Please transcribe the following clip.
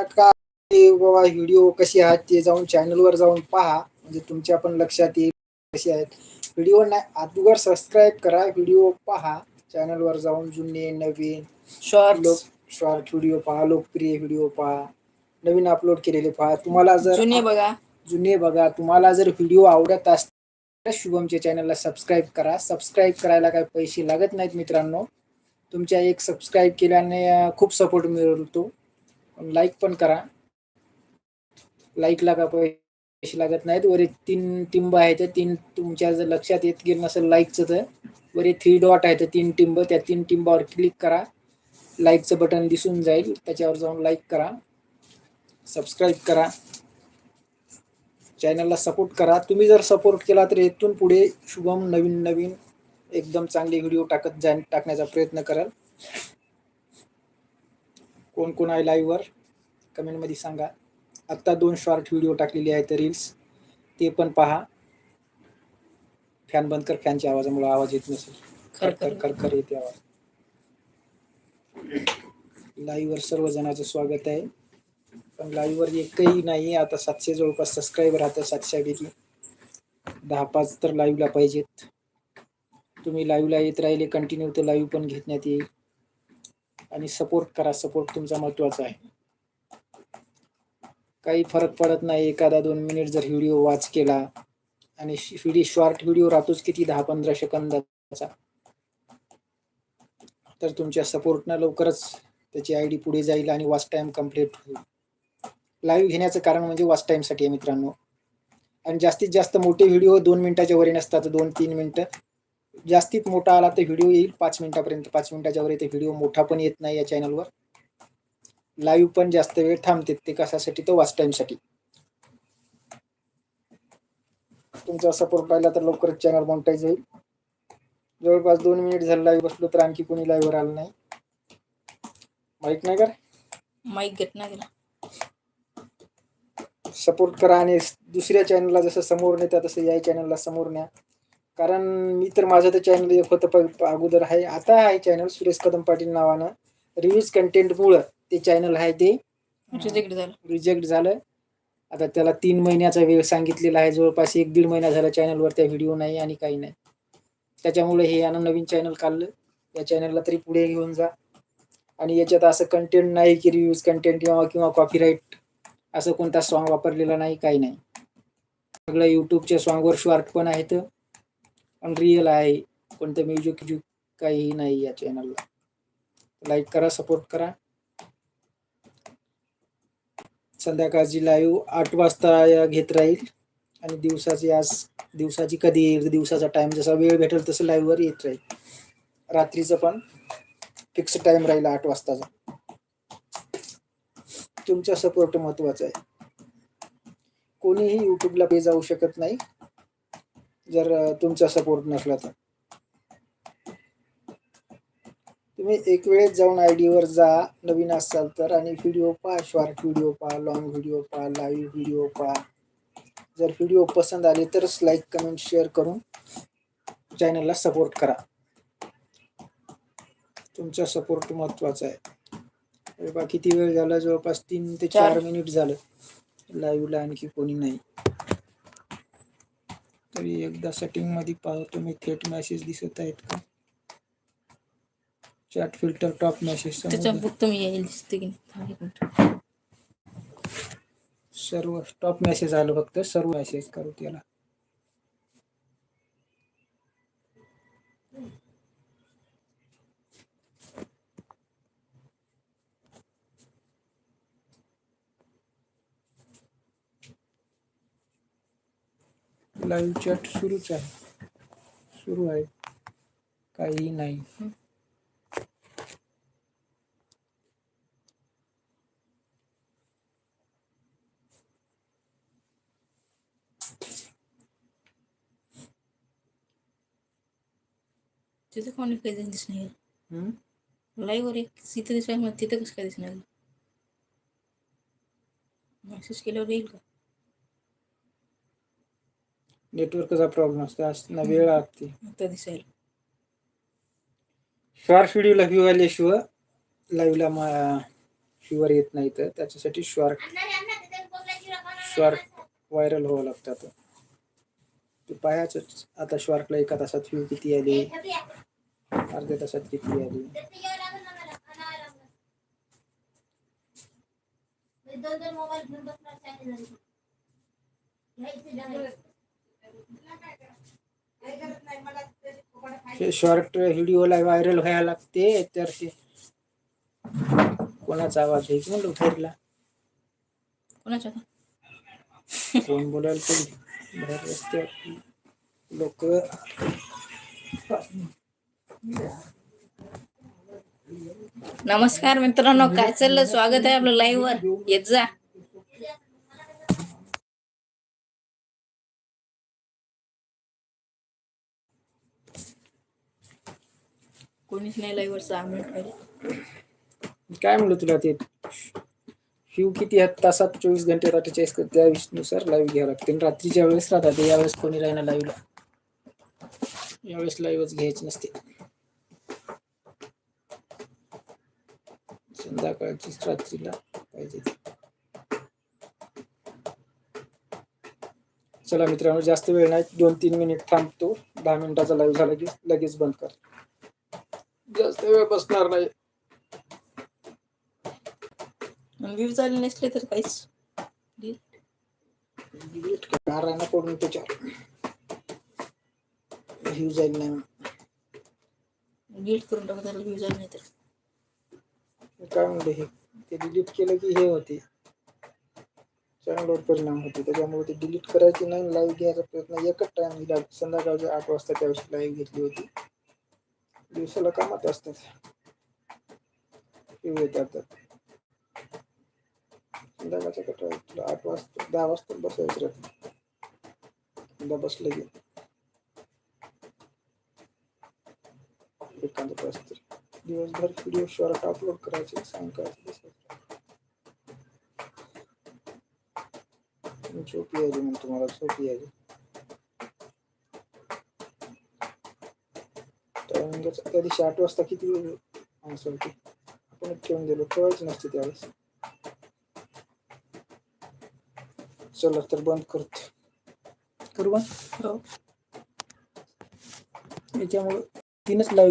नका ते बाबा व्हिडिओ कसे आहेत ते जाऊन चॅनलवर जाऊन पहा. म्हणजे तुमच्या पण लक्षात येईल कसे आहेत. व्हिडिओ नाही अगोदर सबस्क्राईब करा व्हिडिओ पहा. चॅनलवर जाऊन जुने नवीन शॉर्ट लोक शॉर्ट व्हिडिओ पहा लोकप्रिय व्हिडिओ पहा. नवीन अपलोड केलेले पहा. तुम्हाला जर जुने बघा. जुने बघा. तुम्हाला जर व्हिडिओ आवडत असतील तर शुभमच्या चॅनलला सबस्क्राईब करा. सबस्क्राईब करायला काही पैसे लागत नाहीत मित्रांनो. तुमच्या एक सबस्क्राईब केल्याने खूप सपोर्ट मिळतो. लाईक पण करा. लाईकला का पैसे लागत नाहीत. वरे तीन टिंब आहेत तीन तुमच्या जर लक्षात येत गेलं नसेल लाईकचं तर वरे थ्री डॉट आहे तीन टिंब त्या तीन टिंबावर क्लिक करा. लाईकचं बटन दिसून जाईल. त्याच्यावर जाऊन लाईक करा. सबस्क्राईब करा. चॅनलला सपोर्ट करा. तुम्ही जर सपोर्ट केला तर इथून पुढे शुभम नवीन नवीन एकदम चांगले व्हिडिओ टाकत जा टाकण्याचा प्रयत्न कराल. कोण कोण आहे लाईव्हवर कमेंटमध्ये सांगा. आत्ता दोन शॉर्ट व्हिडिओ टाकलेले आहेत रील्स ते पण पहा. फॅन बंद कर फॅनच्या आवाजामुळे आवाज येत नसेल. खरखर खरखर येते आवाज. लाईव्हवर सर्व जणांचं स्वागत आहे. पण लाईव्हवर एकही नाही आता सातशे जवळपास सबस्क्राईबर राहतं सातशेपैकी. दहा पाच तर लाईव्हला पाहिजेत. तुम्ही लाईव्हला येत राहिले कंटिन्यू तर लाईव्ह पण घेण्यात येईल आणि सपोर्ट करा सपोर्ट तुमचा महत्त्वाचा आहे. काही फरक पडत नाही एखादा दोन मिनिट जर व्हिडिओ वाच केला आणि व्हिडिओ शॉर्ट व्हिडिओ राहतोच किती? दहा पंधरा सेकंदाचा. तर तुमच्या सपोर्टनं लवकरच त्याची आय डी पुढे जाईल आणि वॉच टाईम कंप्लीट होईल. लाईव्ह घेण्याचं कारण म्हणजे वॉच टाईमसाठी आहे मित्रांनो. आणि जास्तीत जास्त मोठे व्हिडिओ दोन मिनिटाच्या वरी नसतात दोन तीन मिनटं. जास्तीत मोठा आला तर व्हिडिओ येईल. पाच मिनिटापर्यंत पाच मिनिटाच्या वर येते. व्हिडिओ मोठा पण येत नाही या चॅनलवर लाईव्ह पण जास्त वेळ थांबते ते कशासाठी? तर वॉच टाईमसाठी तुमचा सपोर्ट राहिला तर लवकरच चॅनल मॉनिटाईज होईल. जवळपास दोन मिनिट झालं लाईव्ह बसलो तर आणखी कोणी लाईव्हवर आलं नाही. माहीत नाही का माईक घेत ना गेला सपोर्ट करा आणि दुसऱ्या चॅनलला जसं समोर नेता तसं या चॅनलला समोर न्या. कारण मी तर माझं तर चॅनल एक होतं अगोदर आहे. आता आहे चॅनल सुरेश कदम पाटील नावानं. रिव्ह्यूज कंटेंटमुळं ते चॅनल आहे ते. रिजेक्ट झालं. रिजेक्ट झालं. आता त्याला तीन महिन्याचा वेळ सांगितलेला आहे. जवळपास एक दीड महिना झाला चॅनलवर त्या व्हिडिओ नाही आणि काही नाही. त्याच्यामुळे हे यानं नवीन चॅनल काढलं. या चॅनलला तरी पुढे घेऊन जा. आणि याच्यात असं कंटेंट नाही की रिव्ह्यूज कंटेंट किंवा किंवा कॉपीराईट असं कोणता सॉन्ग वापरलेला नाही काही नाही. सगळं यूट्यूबच्या सॉन्गवर शॉर्ट पण आहेत. पण रिअल आहे. कोणतं म्युझिक म्युझिक काहीही नाही या चॅनलला लाईक करा सपोर्ट करा. संध्याकाळची लाईव्ह आठ वाजता घेत राहील. आणि दिवसाची आज दिवसाची कधी येईल दिवसाचा टाइम जसा वेळ भेटेल तसं लाईव्हवर येत राहील. रात्रीचं पण फिक्स टाइम राहील आठ वाजताचा. तुमचा सपोर्ट महत्त्वाचा आहे. कोणीही युट्यूबला पे जाऊ शकत नाही. जर तुमचा सपोर्ट नसला तर. तुम्ही एक वेळेस जाऊन आय डीवर जा नवीन असाल तर आणि व्हिडिओ पहा शॉर्ट व्हिडिओ पहा लॉंग व्हिडिओ पहा लाईव्ह व्हिडिओ पहा. जर व्हिडिओ पसंत आले तरच लाईक कमेंट शेअर करून चॅनलला सपोर्ट करा. तुमचा सपोर्ट महत्त्वाचा आहे. बा किती वेळ झाला? जवळपास तीन ते चार चार. मिनिट झालं. लाईव्हला आणखी कोणी नाही. तरी एकदा सेटिंगमध्ये पाहतो मी थेट मेसेज दिसत आहेत का? चॅट फिल्टर टॉप मेसेज मी येईल दिसते की. सर्व टॉप मेसेज आलं फक्त सर्व मेसेज करू त्याला. लाईव्ह चॅट सुरूच आहे. सुरू आहे. काही नाही. तिथे कोणी काही दिसणार हम्म? लाईव्ह वर एक तिथे दिसणार मग तिथे कसं काय दिसणार? मेसेज केल्यावर येईल का? नेटवर्कचा प्रॉब्लेम असतो असताना वेळ लागते. आता दिसायला शॉर्ट व्हिडिओला व्ह्यू आल्याशिवाय लाईव्हला मा व्ह्यूवर येत नाही तर त्याच्यासाठी शॉर्ट शॉर्ट व्हायरल व्हावं लागतं आता. ते पाहायचंच आता शॉर्टला एका तासात व्ह्यू किती आले? अर्ध्या तासात किती आले? दोन दोन मोबाईल घेऊन बसणार चांगली झाली घ्यायची डायरेक्ट. ते शॉर्ट व्हिडिओला व्हायरल व्हायला लागते तर ते कोणाचा आवाज आहे की म्हणलं बाहेरला कोणाच्या? का? कोण बोलायला तरी बाहेर रस्त्यावर लोक नमस्कार मित्रांनो काय चाललं? स्वागत आहे आपलं लाईव्ह वर. येत जा. कोणीच नाही लाईव्हवर सहा मिनिट पाहिजे काय म्हणलं तुला ते? शिव किती तासात चोवीस घंटे अठ्ठेचाळीस त्यानुसार लाईव्ह घ्यावं लागते. आणि रात्रीच्या वेळेस राहतात यावेळेस कोणी राहणार लाईव्हला यावेळेस लाईव्हच घ्यायची नसते. संध्याकाळचीच रात्रीला पाहिजे. चला मित्रांनो जास्त वेळ नाही. दोन तीन मिनिट थांबतो. दहा मिनिटाचा लाईव्ह झाला की लगेच बंद कर जास्त वेळ बसणार नाही. व्ह्यू झाले नसले तर काहीच. डिलीट ना पडून त्याच्यावर. व्ह्यू जाईल नाही डिलीट करून टाकू त्याला व्ह्यू झाले नाही तर. काय म्हणलं हे? ते डिलीट केलं की हे होते. चॅनलवर परिणाम होते. त्याच्यामुळे ते डिलीट करायची नाही लाईव्ह घ्यायचा प्रयत्न एकच टाइम दिला संध्याकाळचे आठ वाजता त्यावेळेस लाईव्ह घेतली होती. दिवसाला कामात असतात. येतात संध्याकाळचा कटा तुला आठ वाजता दहा वाजता बसायचं रात्री एकदा बसलं की. एखादं तास तरी दिवसभर व्हिडिओ शॉर्ट अपलोड करायचे सांगायचं बसायचं. झोप यायची मग तुम्हाला झोप यायची टायमिंगच त्या दिवशी आठ वाजता किती माणसं होती आपण ठेवून दिलो ठेवायची नसते त्यावेळेस चला तर बंद करतो. करू बंद हो. याच्यामुळे तीनच लाईव्ह